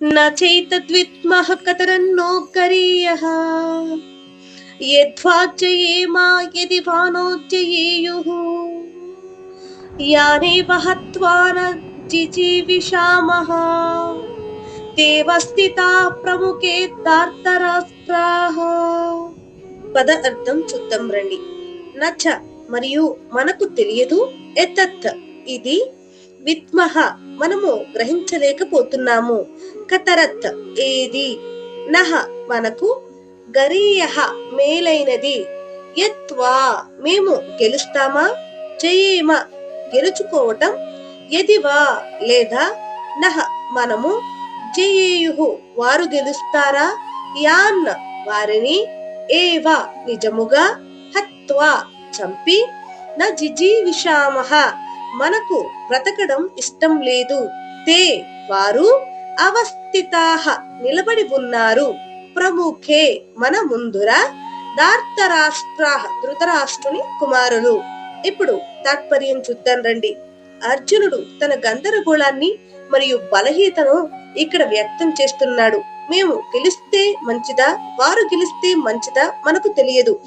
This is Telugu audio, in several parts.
न चैतद्विद्मः कतरन्नो गरीयः यद्वाज्ययेमा यदि वानोज्जयेयुः यानेव हत्वा न जिजीविषामः దేవస్థితా ప్రముఖే దార్తరాష్ట్రాః పద అర్థం చూద్దాం రండి నచ మరియు మనకు తెలియదు ఎతత్ ఇది విద్మహ మనము గ్రహించలేకపోతున్నాము. కతరత్ ఏది? నహ మనకు గరీయ మేలైనది. యత్వా మేము గెలుస్తామా? జయేమ గెలుచుకోవటం ఎదివా లేదా? నహ మనము జయేయుహు వారు గెలుస్తారా? యాన్ వారిని ఏవా నిజముగా హత్వా చంపి న జిజీవిషామహ మనకు బ్రతకడం ఇష్టం లేదు. తే వారు అవస్థితాహ నిలబడి ఉన్నారు. ప్రముఖే మన ముందుర దార్తరాష్ట్రాహ ధృతరాష్ట్రుని కుమారులు. ఇప్పుడు తాత్పర్యం చూద్దాం రండి. అర్జునుడు తన గందరగోళాన్ని మరియు బలహీతను ఇక్కడ వ్యక్తం చేస్తున్నాడు. మేము గెలిస్తే మంచిదా? వారు గెలిస్తే మంచిదా? మనకు తెలియదు.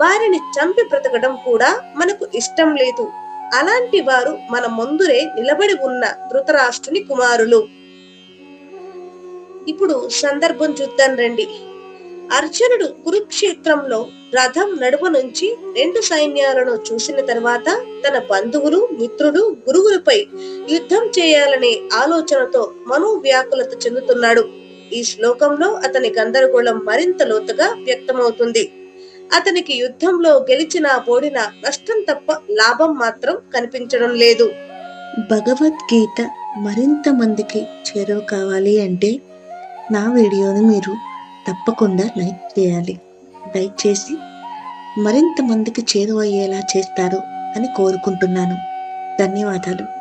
వారిని చంపి బ్రతకడం కూడా మనకు ఇష్టం లేదు. అలాంటి వారు మన ముందురే నిలబడి ఉన్న ధృతరాష్ట్రుని కుమారులు. ఇప్పుడు సందర్భం చూద్దాం రండి. అర్జునుడు కురుక్షేత్రంలో రథం నడుమ నుంచి రెండు సైన్యాలను చూసిన తర్వాత తన బంధువులు మిత్రుడు గురువులపై యుద్ధం చేయాలనే ఆలోచనతో మనోవ్యాకులత చెందుతున్నాడు. ఈ శ్లోకంలో అతని గందరగోళం మరింత లోతుగా వ్యక్తమవుతుంది. అతనికి యుద్ధంలో గెలిచినా ఓడినా నష్టం తప్ప లాభం మాత్రం కనిపించడం లేదు. భగవద్గీత మరింత మందికి చేరువ కావాలి అంటే నా వీడియోని మీరు తప్పకుండా లైక్ చేయాలి. లైక్ చేసి మరింత మందికి చేరువయ్యేలా చేస్తారు అని కోరుకుంటున్నాను. ధన్యవాదాలు.